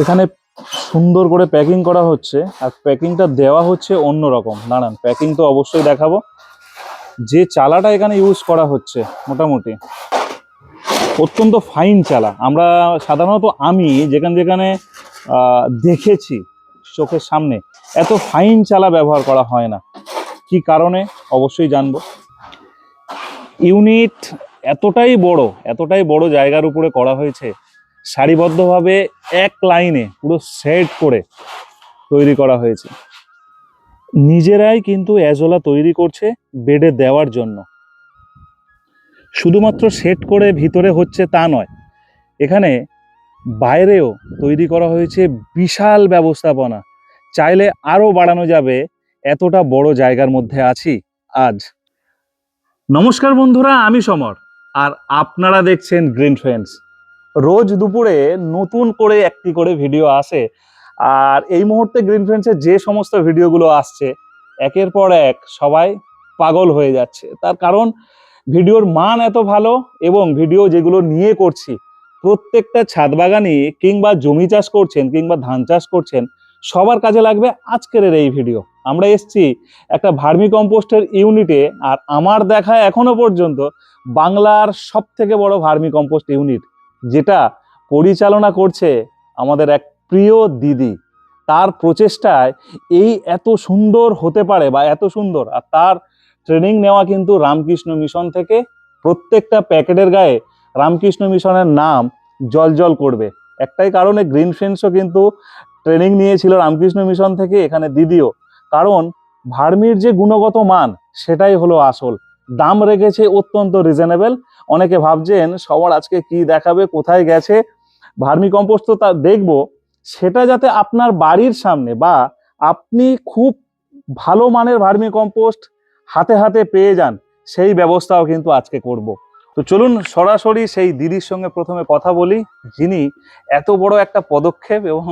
এখানে সুন্দর করে প্যাকিং করা হচ্ছে আর প্যাকিংটা দেওয়া হচ্ছে অন্য রকম। দাঁড়ান, প্যাকিং তো অবশ্যই দেখাবো। যে চালাটা এখানে ইউজ করা হচ্ছে, মোটামুটি, অত্যন্ত ফাইন চালা। আমরা সাধারণত আমি যেখানে যেখানে দেখেছি চোখের সামনে, এত ফাইন চালা ব্যবহার করা হয় না। কি কারণে? অবশ্যই জানব। ইউনিট এতটাই বড় এতটাই বড় জায়গার উপরে করা হয়েছে সারিবদ্ধভাবে এক লাইনে পুরো সেট করে তৈরি করা হয়েছে। নিজেরাই কিন্তু অ্যাজোলা তৈরি করছে বেডে দেওয়ার জন্য। শুধুমাত্র সেট করে ভিতরে হচ্ছে তা নয়, এখানে বাইরেও তৈরি করা হয়েছে বিশাল ব্যবস্থাপনা। চাইলে আরও বাড়ানো যাবে, এতটা বড় জায়গার মধ্যে আছি আজ। নমস্কার বন্ধুরা, আমি সমর, আর আপনারা দেখছেন গ্রিন ফ্রেন্ডস। রোজ দুপুরে নতুন করে একটি করে ভিডিও আসে। আর এই মুহূর্তে গ্রিন ফ্রেন্ডসের যে সমস্ত ভিডিওগুলো আসছে, একের পর এক সবাই পাগল হয়ে যাচ্ছে। তার কারণ, ভিডিওর মান এত ভালো এবং ভিডিও যেগুলো নিয়ে করছি, প্রত্যেকটা ছাদ বাগানি কিংবা জমি চাষ করছেন কিংবা ধান চাষ করছেন, সবার কাজে লাগবে আজকের এই ভিডিও। আমরা এসছি একটা ভার্মি কম্পোস্টের ইউনিটে আর আমার দেখা এখনও পর্যন্ত বাংলার সব থেকে বড় ভার্মি কম্পোস্ট ইউনিট। যেটা পরিচালনা করছে আমাদের এক প্রিয় দিদি। তার প্রচেষ্টায় এই এত সুন্দর হতে পারে বা এত সুন্দর, আর তার ট্রেনিং নেওয়া কিন্তু রামকৃষ্ণ মিশন থেকে প্রত্যেকটা প্যাকেটের গায়ে রামকৃষ্ণ মিশনের নাম জল জল করবে। একটাই কারণে গ্রিন ফ্রেন্ডসও কিন্তু ট্রেনিং নিয়েছিল রামকৃষ্ণ মিশন থেকে এখানে দিদিও। কারণ ভার্মির যে গুণগত মান, সেটাই হলো আসল। দাম রেখেছে অত্যন্ত রিজনেবল অনেকে ভাবছেন, সবার আজকে কি দেখাবে, কোথায় গেছে? ভার্মি কম্পোস্ট তো তা দেখব। সেটা যাতে আপনার বাড়ির সামনে বা আপনি খুব ভালো মানের ভার্মি কম্পোস্ট হাতে হাতে পেয়ে যান, সেই ব্যবস্থাও কিন্তু আজকে করব। তো চলুন সরাসরি সেই দিদির সঙ্গে প্রথমে কথা বলি। যিনি এত বড় একটা পদক্ষেপ এবং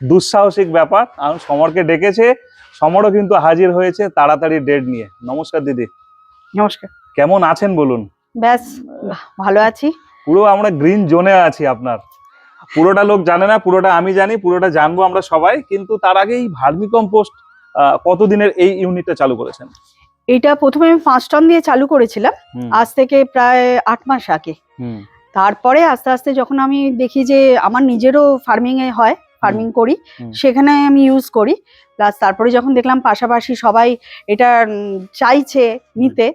দুঃসাহসিক ব্যাপার। আর সমরকে ডেকেছে, সমরও কিন্তু হাজির হয়েছে তাড়াতাড়ি ডেট নিয়ে। নমস্কার দিদি। নমস্কার। কেমন আছেন বলুন? ব্যাস ভালো আছি। পুরো আমরা গ্রিন জোনে আছি আপনার। পুরোটা লোক জানে না পুরোটা আমি জানি পুরোটা জানব আমরা সবাই কিন্তু তার আগে এই ভার্মি কম্পোস্ট কতদিনের এই ইউনিটটা চালু করেছেন? এটা প্রথমে আমি পাঁচ টন দিয়ে চালু করেছিলাম আজ থেকে প্রায় আট মাস আগে। তারপরে আস্তে আস্তে যখন আমি দেখি যে আমার নিজেরও ফার্মিং এ হয় ফার্মিং করি সেখানে আমি ইউজ করি। প্লাস তারপরে যখন দেখলাম পাশাপাশি সবাই এটা চাইছে নিতে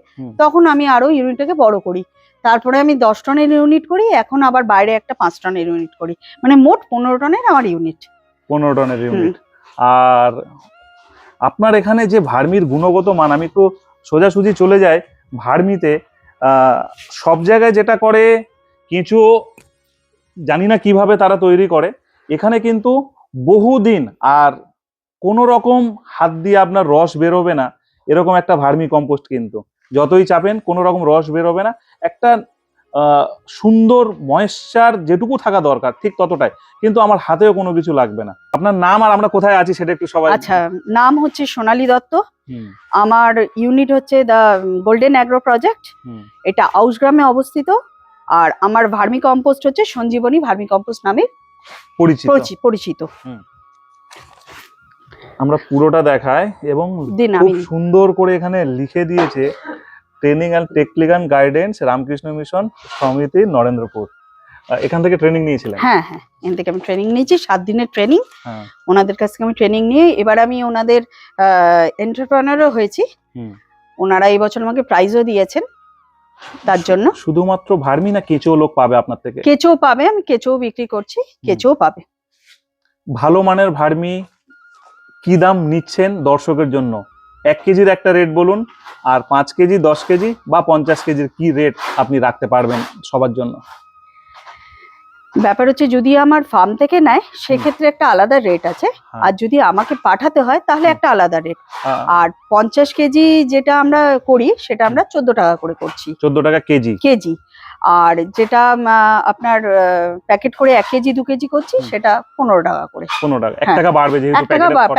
তখন আমি আরও ইউনিটটাকে বড় করি। তারপরে আমি দশ টনের ইউনিট করি এখন আবার বাইরে একটা পাঁচ টনের ইউনিট করি। মানে মোট পনেরো টনের আমার ইউনিট পনেরো টনের ইউনিট আর আপনার এখানে যে ভার্মির গুণগত মান আমি তো সোজাসুজি চলে যাই ভার্মিতে সব জায়গায় যেটা করে কিছু জানি না কীভাবে তারা তৈরি করে এখানে কিন্তু বহুদিন আর কোনো রকম হাত দিয়ে আপনার রস বেরোবে না। এরকম একটা ভার্মি কম্পোস্ট কিন্তু। যতই চাপেন কোনো রকম রস বেরোবে না। একটা সুন্দর ময়েশ্চার যেটুকু থাকা দরকার ঠিক ততটাই। কিন্তু আমার হাতেও কোনো কিছু লাগবে না। আপনার নাম আর আমরা কোথায় আছি সেটা একটু সবাই আচ্ছা নাম হচ্ছে সোনালী দত্ত। আমার ইউনিট হচ্ছে দ্য গোল্ডেন অ্যাগ্রো প্রজেক্ট। এটা আউসগ্রামে অবস্থিত। আর আমার ভার্মি কম্পোস্ট হচ্ছে সঞ্জীবনী ভার্মি কম্পোস্ট নামে পরিচিত। পরিচিত। আমরা পুরোটা দেখাই এবং খুব সুন্দর করে এখানে লিখে দিয়েছে training and technical guidance Ramakrishna mission সমিতি নরেন্দ্রপুর। এখান থেকে ট্রেনিং নিয়েছিলেন? হ্যাঁ হ্যাঁ এখান থেকে আমি ট্রেনিং নিয়েছি সাত দিনের ট্রেনিং। হ্যাঁ। ওনাদের কাছ থেকে আমি ট্রেনিং নিয়ে এবার আমি ওনাদের এন্টারপ্রেনারও হয়েছি। হুম। ওনারা এই বছর আমাকে প্রাইজও দিয়েছেন। তার জন্য? শুধুমাত্র ভার্মি না কেঁচো লোক পাবে আপনার থেকে? কেঁচো পাবে আমি কেঁচো বিক্রি করছি কেঁচো পাবে। ভালো মানের ভার্মি কি দাম নিচ্ছেন দর্শকের জন্য? এক কেজির একটা রেট বলুন আর পাঁচ কেজি দশ কেজি বা পঞ্চাশ কেজির কি রেট আপনি রাখতে পারবেন সবার জন্য? ব্যাপার হচ্ছে যদি আমার ফার্ম থেকে নেয় সেক্ষেত্রে একটা আলাদা রেট আছে। হ্যাঁ। আর যদি আমাকে পাঠাতে হয় তাহলে একটা আলাদা রেট আর পঞ্চাশ কেজি যেটা আমরা করি সেটা আমরা চোদ্দ টাকা করে করছি। চোদ্দ টাকা কেজি? কেজি। আর যেটা আপনার প্যাকেট করে এক কেজি দু কেজি করছি সেটা পনেরো টাকা করে। পনেরো টাকা। এক হ্যাঁ। টাকা বাড়বে যেহেতু।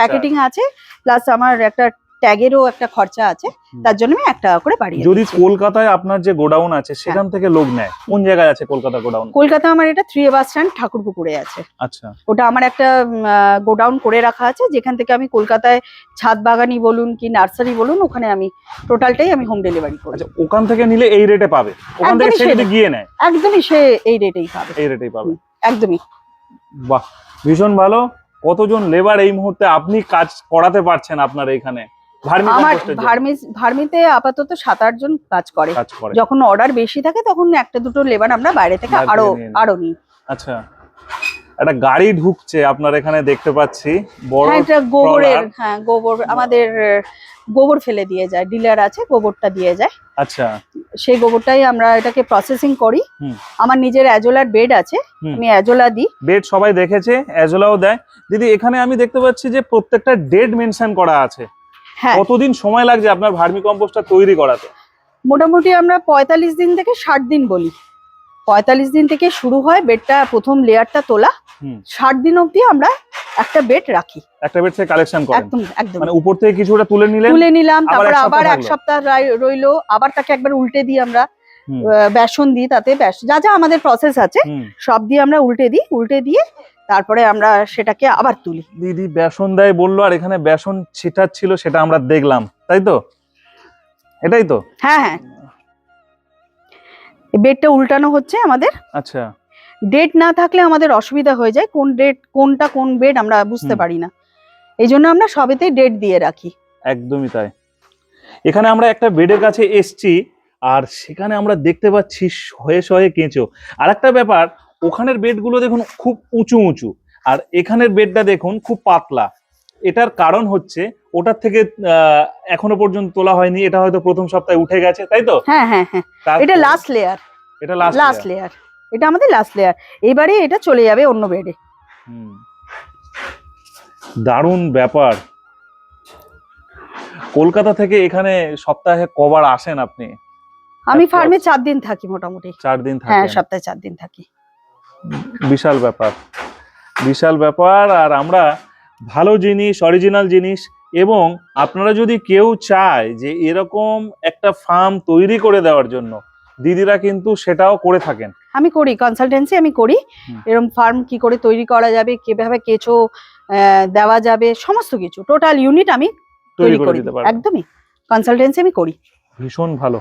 প্যাকেটিং আছে প্লাস আমার একটা ট্যাগেরও একটা খরচা আছে তার জন্য আমি এক টাকা করে বাড়িয়ে যদি কলকাতায় আপনার যে গোডাউন আছে সেখান থেকে লোক নেয় কোন জায়গায় আছে কলকাতা গোডাউন? কলকাতা আমার এটা থ্রি বাস স্ট্যান্ড ঠাকুরপুকুরে আছে। আচ্ছা। ওটা আমার একটা গোডাউন করে রাখা আছে যেখান থেকে আমি কলকাতায় ছাদ বাগানি বলুন কি নার্সারি বলুন ওখানে আমি টোটালটাই আমি হোম ডেলিভারি করি। আচ্ছা ওখান থেকে নিলে এই রেটে পাবে। ওখান থেকে সে যদি গিয়ে নেয়। একদমই সে এই রেটেই পাবে। এই রেটেই পাবে। একদমই। বাহ ভীষণ ভালো। কতজন লেবার এই মুহূর্তে আপনি কাজ করাতে পারছেন আপনার এখানে? আমার ভার্মিতে আপাতত সাত আট জন কাজ করে। যখন অর্ডার বেশি থাকে তখন একটা দুটো লেবার আমরা বাইরে থেকে আরও। আরও নিই। আচ্ছা। একটা গাড়ি ঢুকছে আপনার এখানে দেখতে পাচ্ছি। বড় হ্যাঁ এটা গোবরের হ্যাঁ গোবর আমাদের গোবর ফেলে দিয়ে যায়। ডিলার আছে গোবরটা দিয়ে যায়। আচ্ছা। সেই গোবরটাই আমরা এটাকে প্রসেসিং করি। আমার নিজের অ্যাজোলার বেড আছে আমি অ্যাজোলা দিই। বেড সবাই দেখেছে অ্যাজোলাও দেয়। দিদি এখানে আমি দেখতে পাচ্ছি যে প্রত্যেকটা ডেট মেনশন করা আছে। কতদিন সময় লাগছে আপনার ভার্মি কম্পোস্টটা তৈরি করাতে? মোটামুটি আমরা পঁয়তাল্লিশ দিন থেকে ষাট দিন বলি। পঁয়তাল্লিশ দিন থেকে শুরু হয় বেডটা প্রথম লেয়ারটা তোলা। ষাট দিন অবধি আমরা একটা বেড রাখি। একটা বেড থেকে কালেকশন করেন? একদম একদম। মানে উপর থেকে কিছুটা তুলে নিলেন? তুলে নিলাম তারপরে আবার এক সপ্তাহ রাই- রইল। আবার তাকে একবার উল্টে দিই আমরা। বেসন দিই তাতে যা যা আমাদের প্রসেস আছে সব দিয়ে আমরা উল্টে দিই। উল্টে দিয়ে তারপরে আমরা সেটাকে আবার তুলি। দিদি বেসন দেয় বলল আর এখানে বেসন ছিটাচ্ছিল সেটা আমরা দেখলাম। তাই তো? এটাই তো? হ্যাঁ হ্যাঁ। বেডটা উল্টানো হচ্ছে আমাদের। আচ্ছা। ডেট না থাকলে আমাদের অসুবিধা হয়ে যায় কোন ডেট কোনটা কোন বেড আমরা বুঝতে পারি না। এই জন্য আমরা সবেতেই ডেট দিয়ে রাখি। একদমই তাই। এখানে আমরা একটা বেডের কাছে এসছি আর সেখানে আমরা দেখতে পাচ্ছি শয়ে শয়ে কেঁচো। আর একটা ব্যাপার ওখানের বেডগুলো দেখুন খুব উঁচু উঁচু। আর এখানের বেডটা দেখুন খুব পাতলা। এটার কারণ হচ্ছে ওটার থেকে এখনও পর্যন্ত তোলা হয়নি। এটা হয়তো প্রথম সপ্তাহে উঠে গেছে তাই তো? হ্যাঁ হ্যাঁ হ্যাঁ। এটা লাস্ট লেয়ার এটা লাস্ট লাস্ট লেয়ার এটা আমাদের লাস্ট লেয়ার এবারে এটা চলে যাবে অন্য বেডে দারুণ ব্যাপার। কলকাতা থেকে এখানে সপ্তাহে কবার আসেন আপনি? আমি ফার্মে চার দিন থাকি মোটামুটি। চার দিন হ্যাঁ সপ্তাহে চার দিন থাকি। বিশাল ব্যাপার। বিশাল ব্যাপার আর আমরা ভালো জিনিস অরিজিনাল জিনিস এবং আপনারা যদি কেউ চায় যে এরকম একটা ফার্ম তৈরি করে দেওয়ার জন্য দিদিরা কিন্তু সেটাও করে থাকেন। আমি করি কনসালটেন্সি আমি করি। এরকম ফার্ম কি করে তৈরি করা যাবে কীভাবে কেঁচো দেওয়া যাবে সমস্ত কিছু টোটাল ইউনিট আমি তৈরি করে দিতে। পারবেন। একদমই। কনসালটেন্সি আমি করি। ভীষণ ভালো।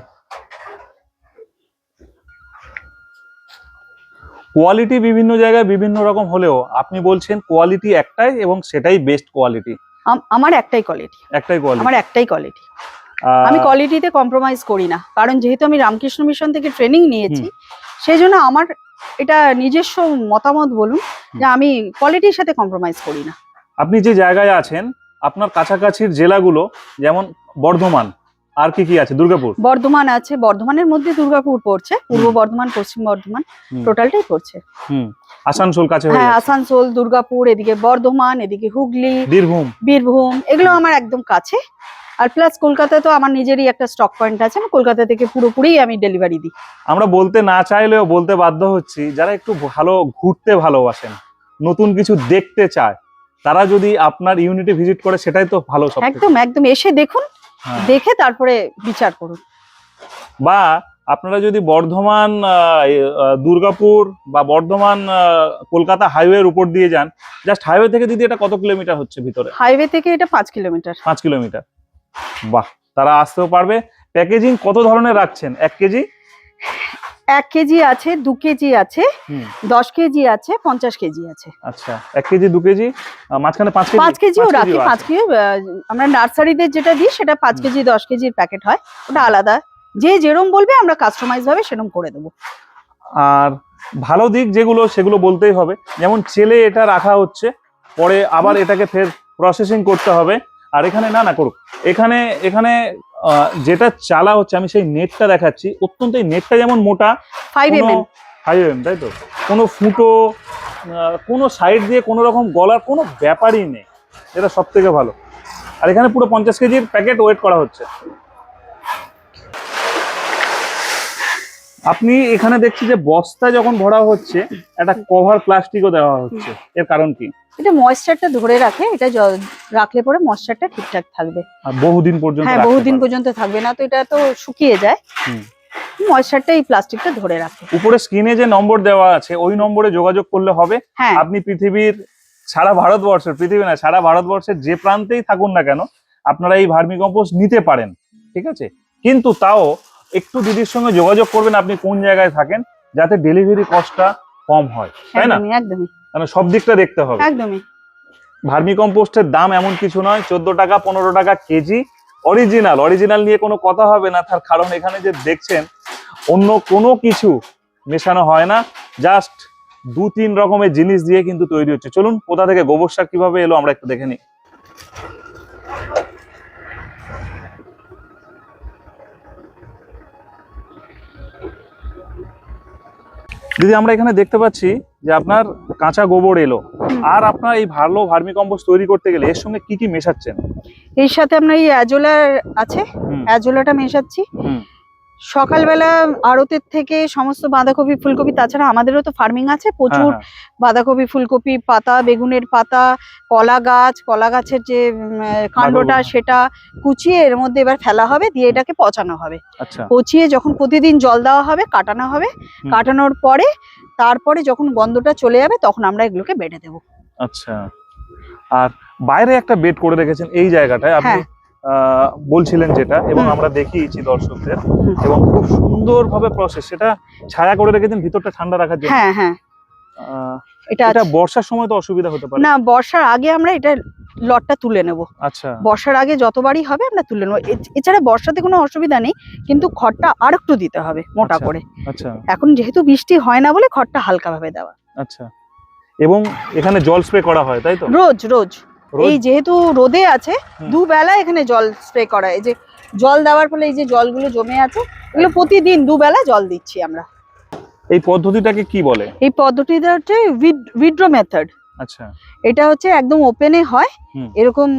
কোয়ালিটি বিভিন্ন জায়গায় বিভিন্ন রকম হলেও আপনি বলছেন কোয়ালিটি একটাই এবং সেটাই বেস্ট কোয়ালিটি আম- আমার একটাই কোয়ালিটি একটাই কোয়ালিটি আমার একটাই কোয়ালিটি আমি কোয়ালিটিতে কম্প্রোমাইজ করি না। কারণ যেহেতু আমি রামকৃষ্ণ মিশন থেকে ট্রেনিং নিয়েছি সেই জন্য আমার এটা নিজস্ব মতামত বলুন যে আমি কোয়ালিটির সাথে কম্প্রোমাইজ করি না। আপনি যে জায়গায় আছেন আপনার কাছাকাছির জেলাগুলো যেমন বর্ধমান আর কি কি আছে? দুর্গাপুর? বর্ধমান আছে। বর্ধমানের মধ্যে দুর্গাপুর পড়ছে পূর্ব বর্ধমান পশ্চিম বর্ধমান টোটালটাই পড়ছে। হুম। আসানসোল কাছে হ্যাঁ আসানসোল দুর্গাপুর এদিকে বর্ধমান এদিকে হুগলি বীরভূম। বীরভূম এগুলো আমার একদম কাছে। আর প্লাস কলকাতায় তো আমার নিজেরই একটা স্টক পয়েন্ট আছে আমি কলকাতা থেকে পুরোপুরি আমি ডেলিভারি দিই। আমরা বলতে না চাইলেও বলতে বাধ্য হচ্ছি যারা একটু ভালো ঘুরতে ভালোবাসেন নতুন কিছু দেখতে চায় তারা যদি আপনার ইউনিটে ভিজিট করে সেটাই তো ভালো একদম একদম। এসে দেখুন। দেখে তারপরে বিচার করুন। বা আপনারা যদি বর্ধমান দুর্গাপুর বা বর্ধমান কলকাতা হাইওয়ের উপর দিয়ে যান জাস্ট হাইওয়ে থেকে দিদি এটা কত কিলোমিটার হচ্ছে ভিতরে? হাইওয়ে থেকে এটা পাঁচ কিলোমিটার। পাঁচ কিলোমিটার। বাহ তারা আসতেও পারবে। প্যাকেজিং কত ধরনের রাখছেন? এক কেজি? এক কেজি আছে দু কেজি আছে দশ কেজি আছে পঞ্চাশ কেজি আছে। আচ্ছা এক কেজি দু কেজি মাঝখানে পাঁচ কেজি পাঁচ কেজিও রাখি পাঁচ কেজি আমরা নার্সারিতে যেটা দিই সেটা পাঁচ কেজি দশ কেজির প্যাকেট হয়। ওটা আলাদা। যে যেরম বলবে আমরা কাস্টমাইজ ভাবে সেরম করে দেবো। আর ভালো দিক যেগুলো সেগুলো বলতেই হবে। যেমন ছেলে এটা রাখা হচ্ছে পরে আবার এটাকে ফের প্রসেসিং করতে হবে। আর এখানে না না করুক। এখানে এখানে যেটা চালা হচ্ছে আমি সেই নেটটা দেখাচ্ছি। অত্যন্ত এই নেটটা যেমন মোটা five M M five M তাই তো? কোনো ফুটো কোনো সাইড দিয়ে কোনো রকম গলার কোনো ব্যাপারই নেই। এটা সব থেকে ভালো। আর এখানে পুরো পঞ্চাশ কেজির প্যাকেট ওয়েট করা হচ্ছে। আপনি এখানে দেখছি যে বস্তা যখন ভরা হচ্ছে একটা কভার প্লাস্টিকও দেওয়া হচ্ছে। এর কারণ কি? এটা ময়েশ্চারটা ধরে রাখে এটা রাখলে পরে ময়েশ্চারটা ঠিকঠাক থাকবে। বহুদিন পর্যন্ত হ্যাঁ বহুদিন পর্যন্ত থাকবে না তো এটা তো শুকিয়ে যায়। ময়েশ্চারটা এই প্লাস্টিকটা ধরে রাখে। উপরে স্ক্রিনে যে নম্বর দেওয়া আছে ওই নম্বরে যোগাযোগ করলে হবে। হ্যাঁ। আপনি পৃথিবীর সারা ভারতবর্ষের পৃথিবী না সারা ভারতবর্ষের যে প্রান্তেই থাকুন না কেন আপনারা এই ভার্মি কম্পোস্ট নিতে পারেন ঠিক আছে? কিন্তু তাও একটু দিদির সঙ্গে যোগাযোগ করবেন আপনি কোন জায়গায় থাকেন যাতে ডেলিভারি কস্টটা কম হয় তাই না? একদমই। কারণ সব দিকটা দেখতে হবে। একদমই। ভার্মি কম্পোস্টের দাম এমন কিছু নয় চোদ্দ টাকা পনেরো টাকা কেজি। অরিজিনাল অরিজিনাল নিয়ে কোনো কথা হবে না তার কারণ এখানে যে দেখছেন অন্য কোনো কিছু মেশানো হয় না জাস্ট দু তিন রকমের জিনিস দিয়ে কিন্তু তৈরি হচ্ছে। চলুন কোথা থেকে গোবর সার কীভাবে এলো আমরা একটু দেখে নিই। দিদি আমরা এখানে দেখতে পাচ্ছি যে আপনার কাঁচা গোবর এলো। আর আপনার এই ভালো ভার্মি কম্পোস্ট তৈরি করতে গেলে এর সঙ্গে কি কি মেশাচ্ছেন? এর সাথে আমরা এই অ্যাজোলার আছে। অ্যাজোলাটা মেশাচ্ছি। সকালবেলা আড়তের থেকে সমস্ত বাঁধাকপি ফুলকপি তাছাড়া আমাদেরও তো ফার্মিং আছে হ্যাঁ, প্রচুর হ্যাঁ, বাঁধাকপি ফুলকপি পাতা বেগুনের পাতা কলা গাছ কলা গাছের যে কাণ্ডটা সেটা কুচিয়ে এর মধ্যে এবার ফেলা হবে দিয়ে এটাকে পচানো হবে। আচ্ছা। পচিয়ে যখন প্রতিদিন জল দেওয়া হবে কাটানো হবে কাটানোর পরে তারপরে যখন গন্ধটা চলে যাবে তখন আমরা এগুলোকে বেটে দেবো। আচ্ছা। আর বাইরে একটা বেড করে রেখেছেন এই জায়গাটায় আপনি হ্যাঁ। বলছিলেন যেটা এবং আমরা দেখিয়েছি দর্শকদের এবং খুব সুন্দরভাবে প্রসেস সেটা ছায়া করে রেখেছেন ভিতরটা ঠান্ডা রাখার জন্য। হ্যাঁ হ্যাঁ। এটা এটা বর্ষার সময় তো অসুবিধা হতে পারে। না বর্ষার আগে আমরা এটা লটটা তুলে নেব। আচ্ছা। বর্ষার আগে যতবারই হবে আমরা তুলে নেব। এছাড়া বর্ষাতে কোনো অসুবিধা নেই কিন্তু খড়টা আর একটু দিতে হবে মোটা আচ্ছা। করে। আচ্ছা। এখন যেহেতু বৃষ্টি হয় না বলে খড়টা হালকা ভাবে দেওয়া। আচ্ছা। এবং এখানে জল স্প্রে করা হয় তাই তো? রোজ রোজ? এই যেহেতু রোদে আছে। দুবেলা এখানে জল স্প্রে করা এই যে জল দেওয়ার ফলে এই যে জলগুলো জমে আছে এগুলো প্রতিদিন দুবেলা জল দিচ্ছি আমরা। এই পদ্ধতিটাকে কি বলে? এই পদ্ধতিটা হচ্ছে উইড্রো মেথড। আচ্ছা। এটা হচ্ছে একদম ওপেনে হয় এরকম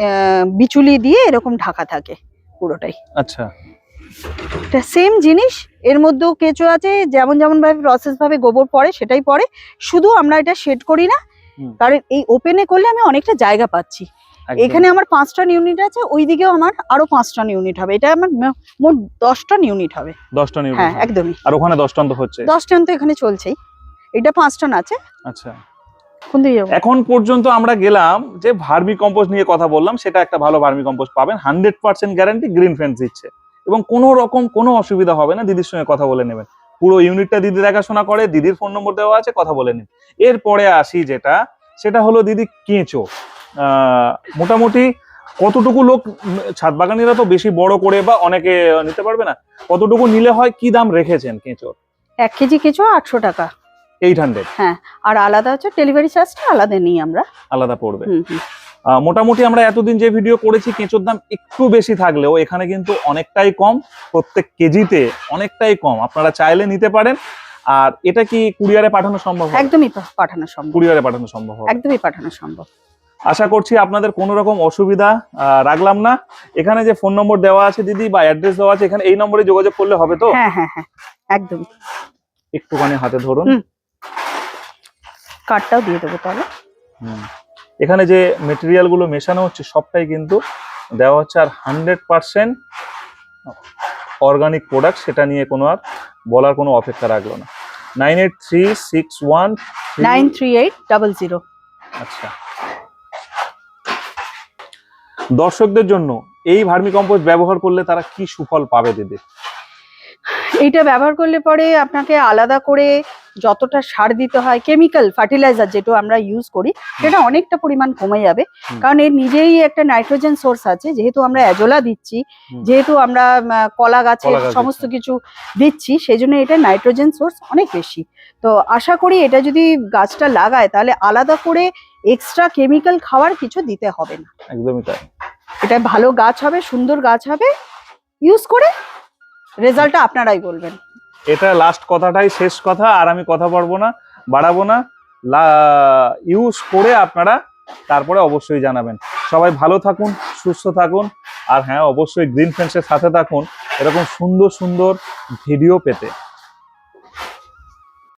আহ, বিচুলি দিয়ে এরকম ঢাকা থাকে পুরোটাই। আচ্ছা। এটা সেম জিনিস এর মধ্যেও কেঁচো আছে যেমন যেমন ভাবে প্রসেস ভাবে গোবর পড়ে সেটাই পড়ে। শুধু আমরা এটা শেড করি না। কারণ এই ওপেনে করলে আমি অনেকটা জায়গা পাচ্ছি। এখানে আমার পাঁচটা ইউনিট আছে ওইদিকেও আমার আরও পাঁচটা ইউনিট হবে। এটা আমার মোট দশটা ইউনিট হবে। দশটা নিউজ হ্যাঁ একদমই। আর ওখানে দশ টন তো হচ্ছে? দশ টন তো এখানে চলছেই। এটা পাঁচ টন আছে। আচ্ছা। এখন পর্যন্ত আমরা গেলাম যে ভার্মি কম্পোস্ট নিয়ে কথা বললাম সেটা একটা ভালো ভার্মি কম্পোস্ট পাবেন। Hundred percent guarantee green fence দিচ্ছে। এবং কোনো রকম কোনো অসুবিধা হবে না দিদির সঙ্গে কথা বলে নেবেন। পুরো ইউনিটটা দিদি দেখাশোনা করে দিদির ফোন নম্বর দেওয়া আছে কথা বলে নিন এরপরে আসি যেটা সেটা হলো দিদি কেঁচো। মোটামুটি কতটুকু লোক ছাদ বাগানিরা তো বেশি বড় করে বা অনেকে নিতে পারবে না কতটুকু নিলে হয় কি দাম রেখেছেন কেঁচোর? এক কেজি কেঁচো আটশো টাকা। এইট হান্ড্রেড হ্যাঁ আর আলাদা হচ্ছে ডেলিভারি চার্জটা আলাদা নিই আমরা। আলাদা পড়বে। মোটামুটি আমরা এতদিন যে ভিডিও করেছি কেঁচোর দাম একটু বেশি থাকলেও এখানে কিন্তু অনেকটাই কম প্রত্যেক কেজিতে অনেকটাই কম। আপনারা চাইলে নিতে পারেন। আর এটা কি কুরিয়ারে পাঠানো সম্ভব একদমই পাঠানো সম্ভব। কুরিয়ারে পাঠানো সম্ভব একদমই পাঠানো সম্ভব। আশা করছি আপনাদের কোনো রকম অসুবিধা রাখলাম না। এখানে যে ফোন নম্বর দেওয়া আছে দিদি বা অ্যাড্রেস দেওয়া আছে এখানে এই নম্বরে যোগাযোগ করলে হবে তো? হ্যাঁ হ্যাঁ হ্যাঁ একদমই। একটুখানি হাতে ধরুন। কার্ডটাও দিয়ে দেবো তাহলে। হুম। এখানে যে মেটেরিয়ালগুলো মেশানো হচ্ছে সবটাই কিন্তু দেওয়া হচ্ছে আর হান্ড্রেড পার্সেন্ট অর্গানিক প্রোডাক্ট সেটা নিয়ে কোনো আর বলার কোনো অপেক্ষা রাখল না। Nine eight three six one nine three eight double zero আচ্ছা। দর্শকদের জন্য এই ভার্মি কম্পোস্ট ব্যবহার করলে তারা কি সুফল পাবে দিদি? এইটা ব্যবহার করলে পরে আপনাকে আলাদা করে যতটা সার দিতে হয় কেমিক্যাল ফার্টিলাইজার যেটা আমরা ইউজ করি সেটা অনেকটা পরিমাণ কমে যাবে। কারণ এর নিজেই একটা নাইট্রোজেন সোর্স আছে যেহেতু আমরা অ্যাজোলা দিচ্ছি যেহেতু আমরা কলা গাছের সমস্ত কিছু দিচ্ছি সেই জন্য এটা নাইট্রোজেন সোর্স অনেক বেশি। তো আশা করি এটা যদি গাছটা লাগায় তাহলে আলাদা করে এক্সট্রা কেমিক্যাল খাওয়ার কিছু দিতে হবে না। একদমই তাই। এটা ভালো গাছ হবে সুন্দর গাছ হবে ইউজ করে রেজাল্টটা আপনারাই বলবেন। এটা লাস্ট কথাটাই শেষ কথা, আর আমি কথা পারব না, বাড়াবো না। ইউজ করে আপনারা তারপরে অবশ্যই জানাবেন। সবাই ভালো থাকুন, সুস্থ থাকুন, আর হ্যাঁ অবশ্যই গ্রিন ফ্রেন্ডসের সাথে থাকুন। এরকম সুন্দর সুন্দর ভিডিও পেতে।